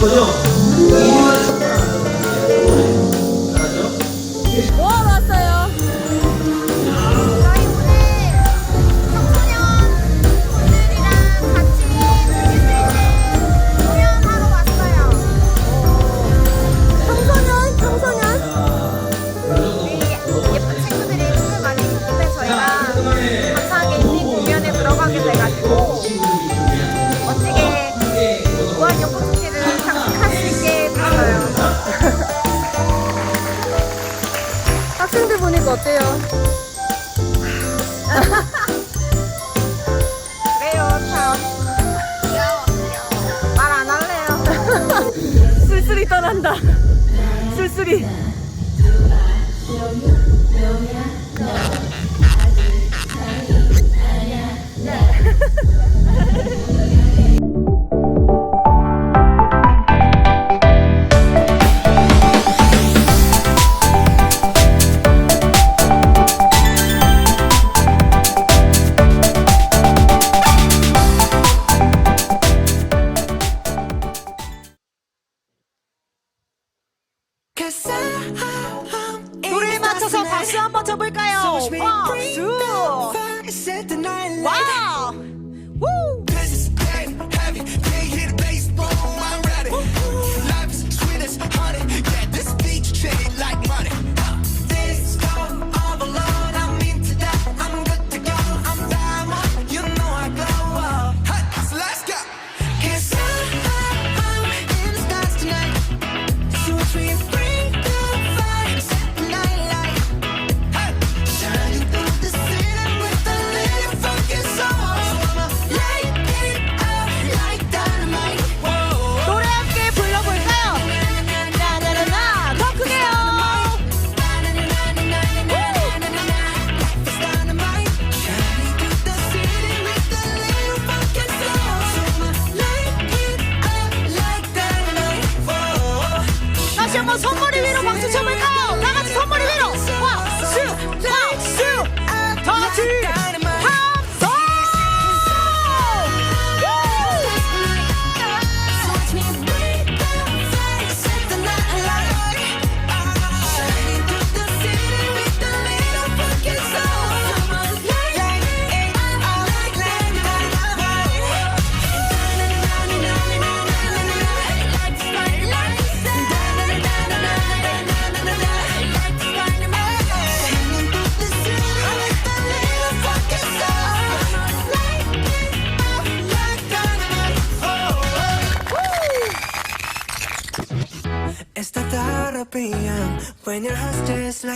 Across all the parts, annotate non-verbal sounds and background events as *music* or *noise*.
左右。 그래요, 참. 말 안 할래요. 쓸쓸히 떠난다. 쓸쓸히. *laughs* 노래에 맞춰서 박수 한번 쳐볼까요? 박수! 와!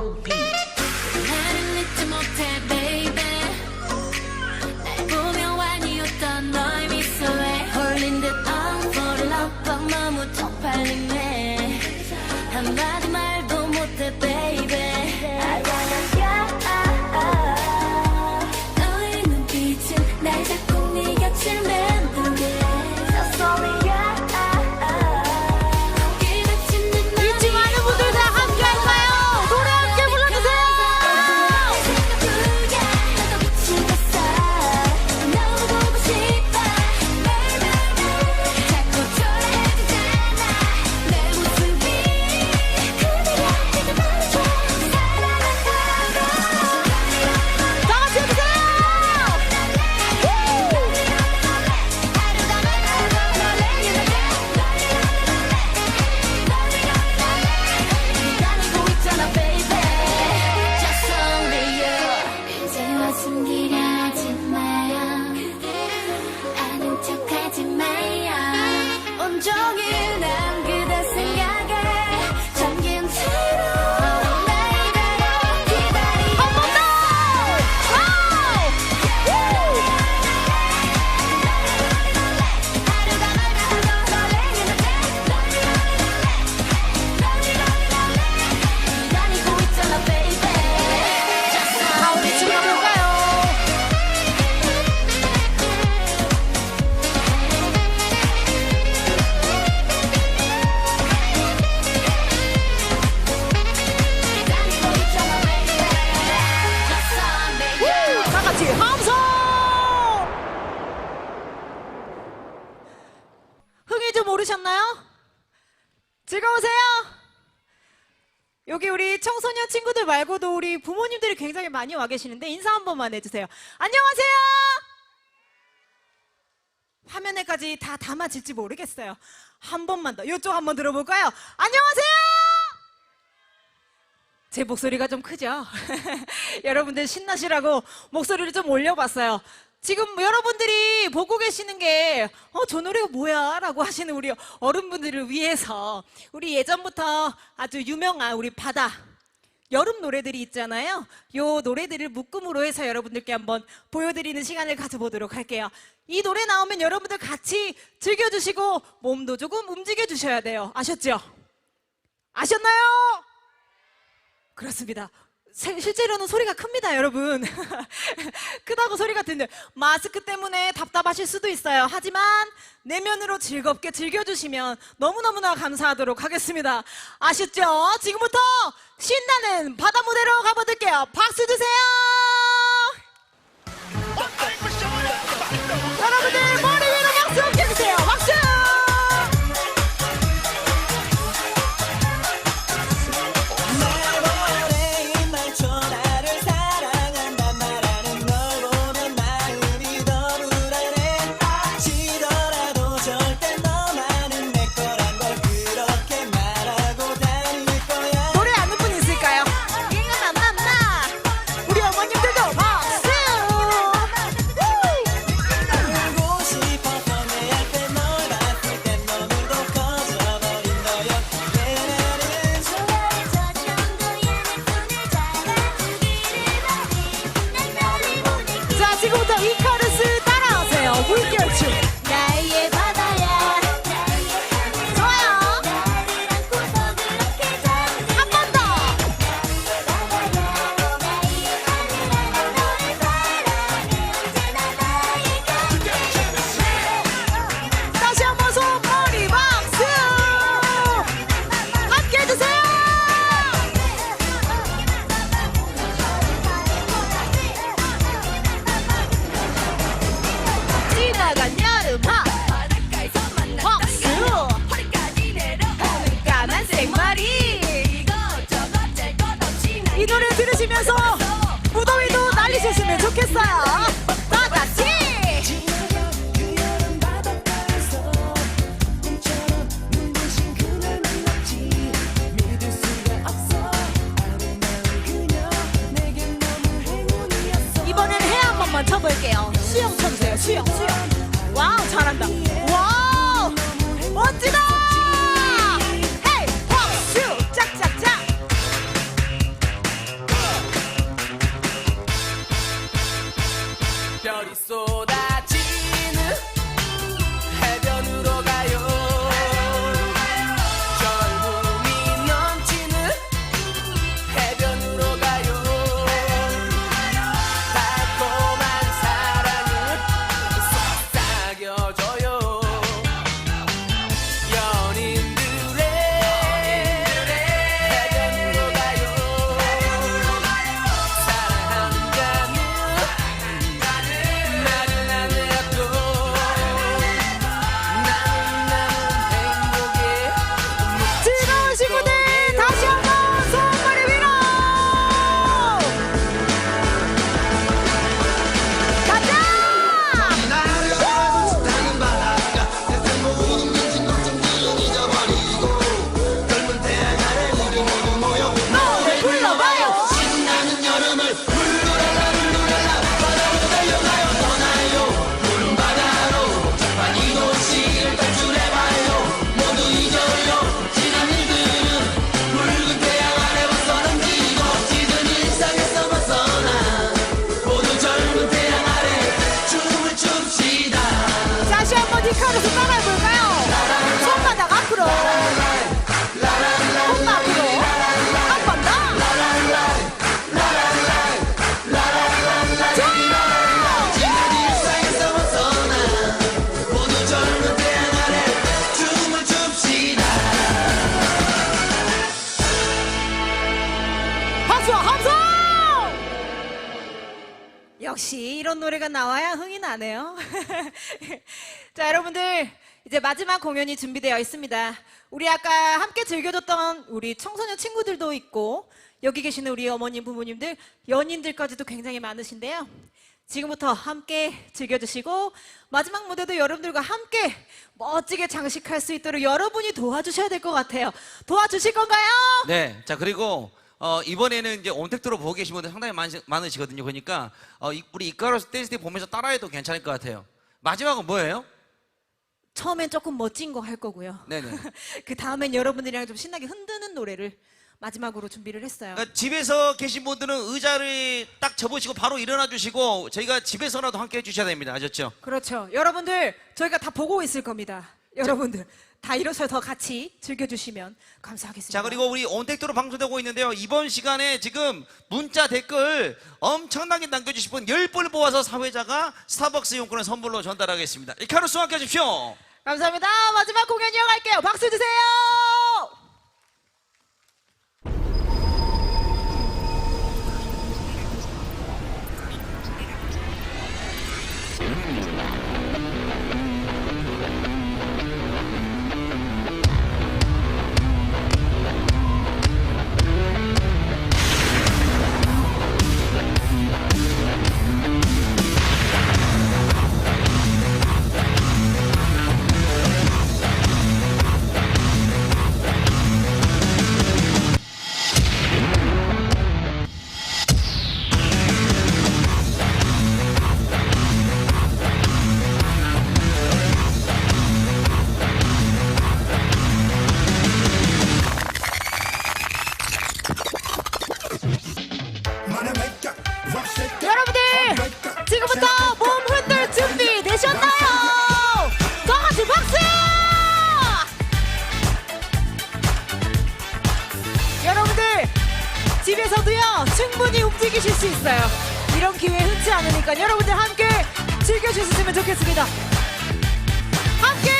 Oh. beat. 오르셨나요? 즐거우세요? 여기 우리 청소년 친구들 말고도 우리 부모님들이 굉장히 많이 와 계시는데 인사 한 번만 해주세요. 안녕하세요! 화면에까지 다 담아질지 모르겠어요. 한 번만 더. 이쪽 한번 들어볼까요? 안녕하세요! 제 목소리가 좀 크죠? *laughs* 여러분들 신나시라고 목소리를 좀 올려봤어요. 지금 여러분들이 보고 계시는 게, 어, 저 노래가 뭐야? 라고 하시는 우리 어른분들을 위해서 우리 예전부터 아주 유명한 우리 바다, 여름 노래들이 있잖아요. 요 노래들을 묶음으로 해서 여러분들께 한번 보여드리는 시간을 가져보도록 할게요. 이 노래 나오면 여러분들 같이 즐겨주시고 몸도 조금 움직여주셔야 돼요. 아셨죠? 아셨나요? 그렇습니다. 세- 실제로는 소리가 큽니다, 여러분. *laughs* 크다고 소리가 듣는데 마스크 때문에 답답하실 수도 있어요. 하지만 내면으로 즐겁게 즐겨주시면 너무너무나 감사하도록 하겠습니다. 아셨죠? 지금부터 신나는 바다 무대로 가보실게요. 박수 주세요! 이카루스 따라오세요. 물결춤 이 노래 들으시면서 무더위도 날리셨으면 좋겠어요 이런 노래가 나와야 흥이 나네요. *laughs* 자, 여러분들 이제 마지막 공연이 준비되어 있습니다. 우리 아까 함께 즐겨줬던 우리 청소년 친구들도 있고 여기 계시는 우리 어머님, 부모님들, 연인들까지도 굉장히 많으신데요. 지금부터 함께 즐겨주시고 마지막 무대도 여러분들과 함께 멋지게 장식할 수 있도록 여러분이 도와주셔야 될 것 같아요. 도와주실 건가요? 네. 자, 그리고 어, 이번에는 이제 온택트로 보고 계신 분들 상당히 많으시, 많으시거든요. 그러니까 어, 이- 우리 이카로스 댄스 티 보면서 따라해도 괜찮을 것 같아요. 마지막은 뭐예요? 처음엔 조금 멋진 거 할 거고요. 네네. *laughs* 그 다음엔 여러분들이랑 좀 신나게 흔드는 노래를 마지막으로 준비를 했어요. 그러니까 집에서 계신 분들은 의자를 딱 접으시고 바로 일어나 주시고 저희가 집에서라도 함께 해주셔야 됩니다. 아셨죠? 그렇죠. 여러분들 저희가 다 보고 있을 겁니다. 여러분들 다 일어서서 같이 즐겨주시면 감사하겠습니다. 자 그리고 우리 온택트로 방송되고 있는데요. 이번 시간에 지금 문자 댓글 엄청나게 남겨주신 분 10분을 뽑아서 사회자가 스타벅스 이용권을 선물로 전달하겠습니다. 이카루스와 함께 하십시오. 감사합니다. 마지막 공연 이어갈게요. 박수 주세요. 즐겨주셨으면 좋겠습니다. 함께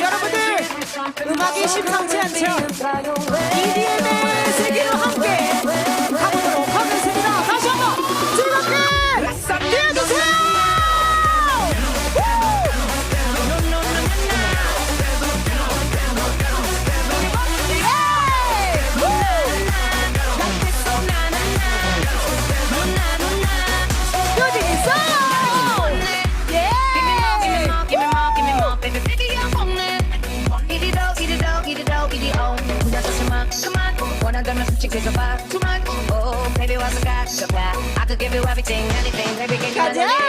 여러분들 음악이 심상치 않죠 EDM의 세계로 함께 give you everything, anything, baby, give you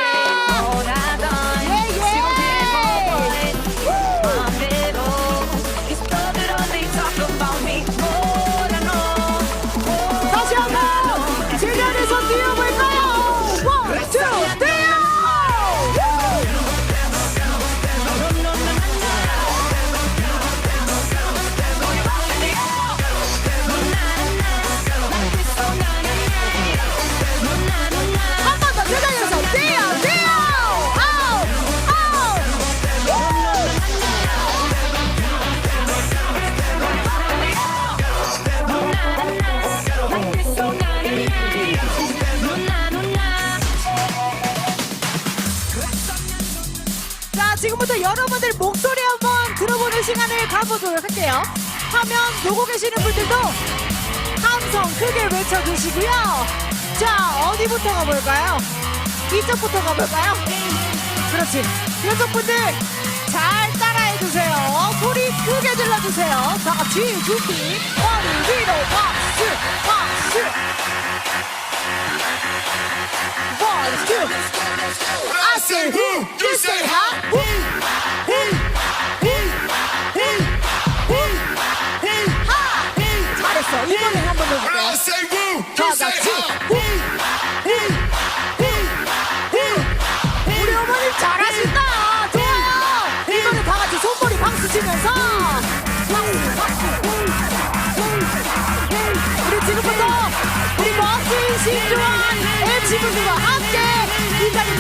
시간을 가보도록 할게요. 화면 보고 계시는 분들도 함성 크게 외쳐주시고요. 자, 어디부터 가볼까요? 이쪽부터 가볼까요? 그렇지. 이쪽 분들 잘 따라해주세요. 소리 크게 질러주세요. 다 같이 준비. 머리 위로 박수, 박수. One, two.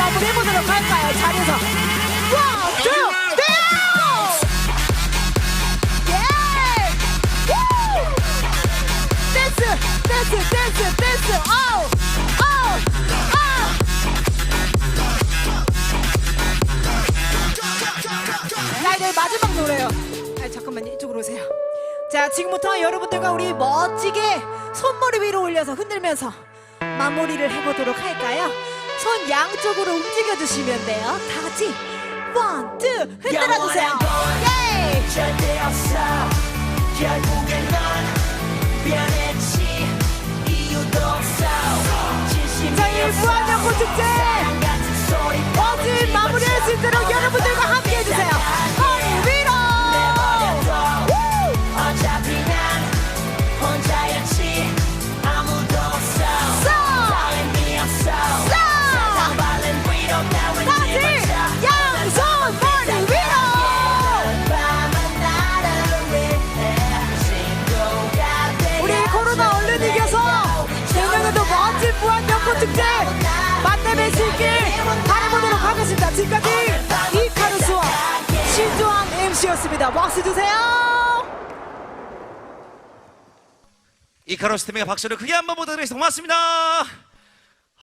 이 자리 마무리해보도록 할까요? 자리에서. 마지막 노래요. 아, 잠깐만요. 이쪽으로 오세요. 자, 지금부터 여러분들과 우리 멋지게 손머리 위로 올려서 흔들면서 마무리를 해보도록 할까요? 손 양쪽으로 움직여 주시면 돼요. 다 같이 원, 투 흔들어 주세요. 예! 절대 없어 결국엔 넌 변했지 이유도 없어 저희 무한연꽃 축제 멋진 마무리할 수 있도록 여러분들과 함께 MC였습니다. 박수 주세요. 이카로스 팀에게 박수를 크게 한번 보도록 하겠습니다. 고맙습니다.